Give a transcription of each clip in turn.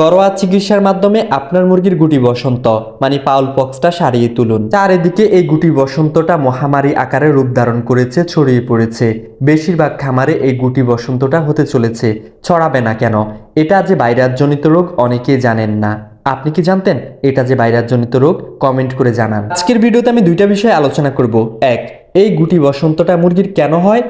ঘরোয়া চিকিৎসার মাধ্যমে আপনার মুরগির গুটি বসন্ত মানে পাউল পক্সটা সারিয়ে তুলুন। চারিদিকে এই গুটি বসন্তটা মহামারী আকারে রূপ ধারণ করেছে, ছড়িয়ে পড়েছে। বেশিরভাগ খামারে এই গুটি বসন্তটা হতে চলেছে। ছড়াবে না কেন? এটা যে ভাইরাসজনিত রোগ অনেকেই জানেন না। আপনি কি জানতেন এটা যে ভাইরাসজনিত রোগ? কমেন্ট করে জানান। আজকের ভিডিওতে আমি দুইটা বিষয়ে আলোচনা করব। এক, এই গুটি বসন্তটা মুরগির কেন হয়?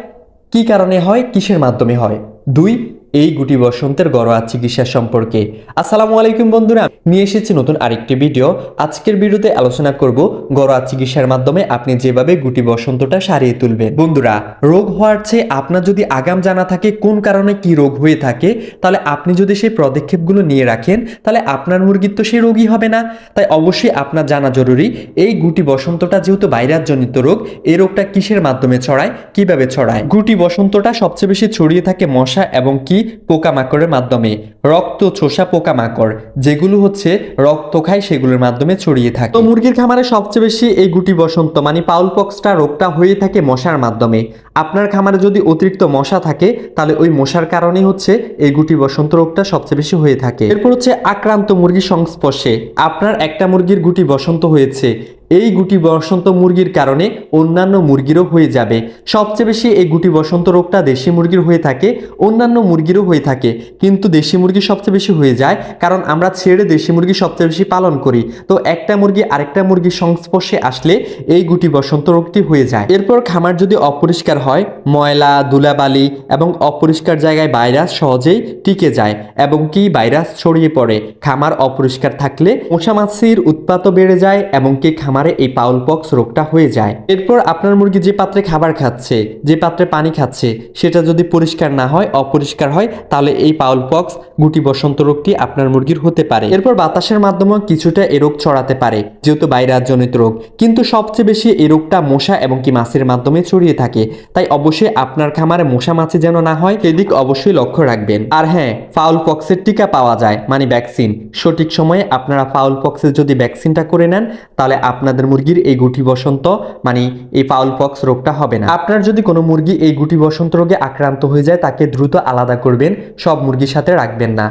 কি কারণে হয়? কিসের মাধ্যমে হয়? দুই এই গুটি বসন্তের ঘরোয়া চিকিৎসা সম্পর্কে। আসসালামু আলাইকুম বন্ধুরা, নিয়ে এসেছি নতুন আরেকটি ভিডিও। আজকের ভিডিওতে আলোচনা করব ঘরোয়া চিকিৎসার মাধ্যমে আপনি যেভাবে গুটি বসন্তটা সারিয়ে তুলবেন। বন্ধুরা, রোগ হওয়ার চেয়ে আপনার যদি আগাম জানা থাকে কোন কারণে কি রোগ হয়ে থাকে, তাহলে আপনি যদি সেই পদক্ষেপগুলো নিয়ে রাখেন, তাহলে আপনার মুরগির তো সেই রোগই হবে না। তাই অবশ্যই আপনার জানা জরুরি, এই গুটি বসন্তটা যেহেতু ভাইরাসজনিত রোগ এই রোগটা কিসের মাধ্যমে ছড়ায়, কীভাবে ছড়ায়? গুটি বসন্তটা সবচেয়ে বেশি ছড়িয়ে থাকে মশা এবং কি পোকামাকড়ের মাধ্যমে। রক্ত চোষা পোকামাকড়, যেগুলো হচ্ছে রক্ত খায়, সেগুলোর মাধ্যমে ছড়িয়ে থাকে। তো মুরগির খামারে সবচেয়ে বেশি এই গুটি বসন্ত মানে পাউল পক্সটা রোগটা হয়ে থাকে মশার মাধ্যমে। আপনার খামারে যদি অতিরিক্ত মশা থাকে, তাহলে ওই মশার কারণে হচ্ছে এই গুটি বসন্ত রোগটা সবচেয়ে বেশি হয়ে থাকে। এরপর হচ্ছে আক্রান্ত মুরগির সংস্পর্শে। আপনার একটা মুরগির গুটি বসন্ত হয়েছে। এই গুটি বসন্ত মুরগির কারণে অন্যান্য মুরগিরও হয়ে যাবে। সবচেয়ে বেশি এই গুটি বসন্ত রোগটা দেশি মুরগির হয়ে থাকে, অন্যান্য মুরগিরও হয়ে থাকে। কিন্তু দেশি মুরগি সবচেয়ে বেশি হয়ে যায় কারণ আমরা ছেড়ে দেশি মুরগি সবচেয়ে বেশি পালন করি। তো একটা মুরগি আরেকটা মুরগির সংস্পর্শে আসলে এই গুটি বসন্ত রোগটি হয়ে যায়। এরপর খামার যদি অপরিষ্কার হয়, ময়লা, ধুলাবালি এবং অপরিষ্কার জায়গায় ভাইরাস সহজেই টিকে যায় এবং কি ভাইরাস ছড়িয়ে পড়ে। খামার অপরিষ্কার থাকলে মশামাছির উৎপাতও বেড়ে যায় এবং কি খামারে এই পাউল পক্স রোগটা হয়ে যায়। এরপর আপনার মুরগি যে পাত্রে খাবার খাচ্ছে, যে পাত্রে পানি খাচ্ছে, সেটা যদি পরিষ্কার না হয়, অপরিষ্কার হয়, তাহলে এই পাউল পক্স গুটি বসন্ত রোগটি আপনার মুরগির হতে পারে। এরপর বাতাসের মাধ্যমেও কিছুটা এ রোগ ছড়াতে পারে, যেহেতু ভাইরাসজনিত রোগ। কিন্তু সবচেয়ে বেশি এই রোগটা মশা এবং কি মাছের মাধ্যমে ছড়িয়ে থাকে। তাই অবশ্যই আপনার খামারে মশা মাছি যেন না হয়, সেদিক অবশ্যই লক্ষ্য রাখবেন। আর হ্যাঁ ফাউল পক্সের টিকা পাওয়া যায় মানে ভ্যাকসিন। সঠিক সময়ে আপনারা ফাউল পক্সের যদি ভ্যাকসিনটা করে নেন, তাহলে আপনাদের মুরগির এই গুটি বসন্ত মানে এই ফাউল পক্স রোগটা হবে না। আপনার যদি কোনো মুরগি এই গুটি বসন্ত রোগে আক্রান্ত হয়ে যায়, তাকে দ্রুত আলাদা করবেন, সব মুরগির সাথে রাখবেন না।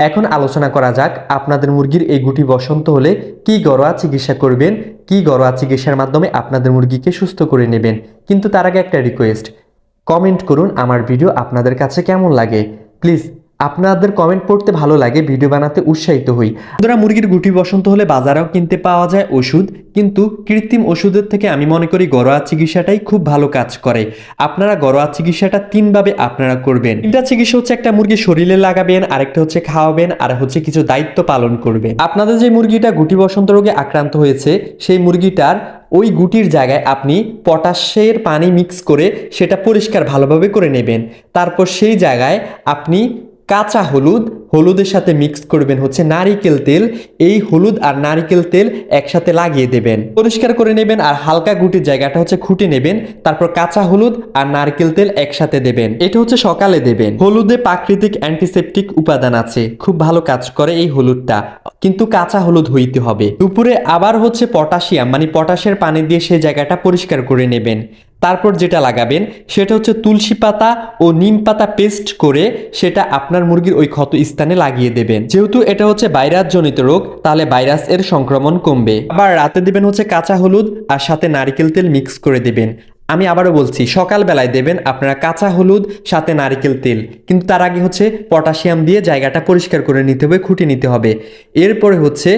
এখন আলোচনা করা যাক, আপনাদের মুরগির এই গুটি বসন্ত হলে কি ঘরোয়া চিকিৎসা করবেন, কি ঘরোয়া চিকিৎসার মাধ্যমে আপনাদের মুরগিকে সুস্থ করে নেবেন। কিন্তু তার আগে একটা রিকোয়েস্ট কমেন্ট করুন আমার ভিডিও আপনাদের কাছে কেমন লাগে। প্লিজ আপনাদের কমেন্ট পড়তে ভালো লাগে ভিডিও বানাতে উৎসাহিত হই। ধরা মুরগির গুটি বসন্ত হলে বাজারেও কিনতে পাওয়া যায় ওষুধ, কিন্তু কৃত্রিম ওষুধের থেকে আমি মনে করি ঘরোয়া চিকিৎসাটাই খুব ভালো কাজ করে। আপনারা ঘরোয়া চিকিৎসাটা তিনভাবে আপনারা করবেন। তিনটা চিকিৎসা হচ্ছে একটা মুরগি শরীরে লাগাবেন, আরেকটা হচ্ছে খাওয়াবেন, আর হচ্ছে কিছু দায়িত্ব পালন করবেন। আপনাদের যে মুরগিটা গুটি বসন্ত রোগে আক্রান্ত হয়েছে, সেই মুরগিটার ওই গুটির জায়গায় আপনি পটাশের পানি মিক্স করে সেটা পরিষ্কার ভালোভাবে করে নেবেন। তারপর সেই জায়গায় আপনি কাঁচা হলুদ, হলুদের সাথে মিক্স করবেন হচ্ছে নারিকেল তেল। এই হলুদ আর নারিকেল তেল একসাথে লাগিয়ে দেবেন। পরিষ্কার করে নেবেন আর হালকা গুটির জায়গাটা হচ্ছে খুঁটে নেবেন। তারপর কাঁচা হলুদ আর নারকেল তেল একসাথে দেবেন। এটা হচ্ছে সকালে দেবেন। হলুদে প্রাকৃতিক অ্যান্টিসেপটিক উপাদান আছে। খুব ভালো কাজ করে এই হলুদটা। কিন্তু কাঁচা হলুদ হইতে হবে। দুপুরে আবার হচ্ছে পটাশিয়াম মানে পটাশের পানি দিয়ে সেই জায়গাটা পরিষ্কার করে নেবেন। তারপর যেটা লাগাবেন সেটা হচ্ছে তুলসী পাতা ও নিম পাতা পেস্ট করে সেটা আপনার মুরগির ওই ক্ষত স্থানে লাগিয়ে দেবেন। যেহেতু এটা হচ্ছে ভাইরাস জনিত রোগ, তাহলে ভাইরাস এর সংক্রমণ কমবে। আবার রাতে দেবেন হচ্ছে কাঁচা হলুদ আর সাথে নারিকেল তেল মিক্স করে দেবেন। আমি আবারও বলছি, সকালবেলায় দেবেন আপনারা কাঁচা হলুদ, সাথে নারিকেল তেল। কিন্তু তার আগে হচ্ছে পটাশিয়াম দিয়ে জায়গাটা পরিষ্কার করে নিতে হবে, খুঁটে নিতে হবে। এরপরে হচ্ছে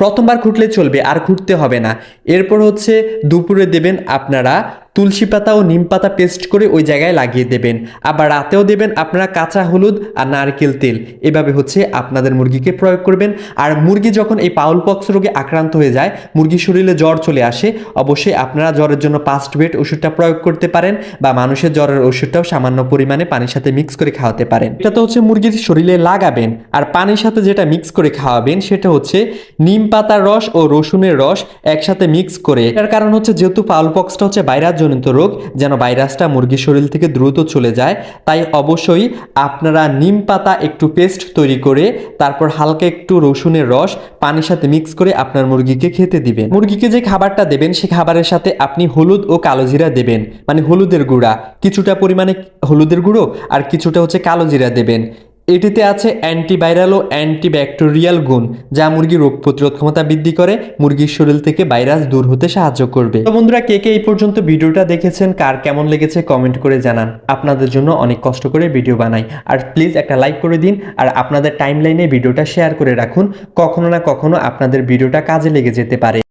প্রথমবার খুঁটলে চলবে, আর খুঁটতে হবে না। এরপর হচ্ছে দুপুরে দেবেন আপনারা তুলসী পাতা ও নিম পাতা পেস্ট করে ওই জায়গায় লাগিয়ে দেবেন। আবার রাতেও দেবেন আপনারা কাঁচা হলুদ আর নারকেল তেল। এভাবে হচ্ছে আপনাদের মুরগিকে প্রয়োগ করবেন। আর মুরগি যখন এই পাউল পক্স রোগে আক্রান্ত হয়ে যায়, মুরগির শরীরে জ্বর চলে আসে, অবশ্যই আপনারা জ্বরের জন্য পাস্ট বেড ওষুধটা প্রয়োগ করতে পারেন বা মানুষের জ্বরের ওষুধটাও সামান্য পরিমাণে পানির সাথে মিক্স করে খাওয়াতে পারেন। এটা তো হচ্ছে মুরগির শরীরে লাগাবেন। আর পানির সাথে যেটা মিক্স করে খাওয়াবেন, সেটা হচ্ছে নিম পাতার রস ও রসুনের রস একসাথে মিক্স করে। এর কারণ হচ্ছে যেহেতু পাউল পক্সটা হচ্ছে ভাইরাস জনিত রোগ যেন ভাইরাসটা মুরগির শরীর থেকে দ্রুত চলে যায়। তাই অবশ্যই আপনারা নিম পাতা একটু পেস্ট তৈরি করে, তারপর হালকা একটু রসুনের রস, পানির সাথে মিক্স করে আপনার মুরগিকে খেতে দিবেন। মুরগিকে যে খাবারটা দেবেন সেই খাবারের সাথে আপনি হলুদ ও কালো জিরা দেবেন মানে হলুদের গুঁড়া। কিছুটা পরিমাণে হলুদের গুঁড়ো আর কিছুটা হচ্ছে কালো জিরা দেবেন। এটিতে আছে অ্যান্টিভাইরাল ও অ্যান্টিব্যাকটেরিয়াল গুণ, যা মুরগির রোগ প্রতিরোধ ক্ষমতা বৃদ্ধি করে, মুরগির শরীর থেকে ভাইরাস দূর হতে সাহায্য করবে। তো বন্ধুরা, কে কে এই পর্যন্ত ভিডিওটা দেখেছেন, কার কেমন লেগেছে কমেন্ট করে জানান। আপনাদের জন্য অনেক কষ্ট করে ভিডিও বানাই। আর প্লিজ একটা লাইক করে দিন, আর আপনাদের টাইমলাইনে ভিডিওটা শেয়ার করে রাখুন। কখনো না কখনো আপনাদের ভিডিওটা কাজে লেগে যেতে পারে।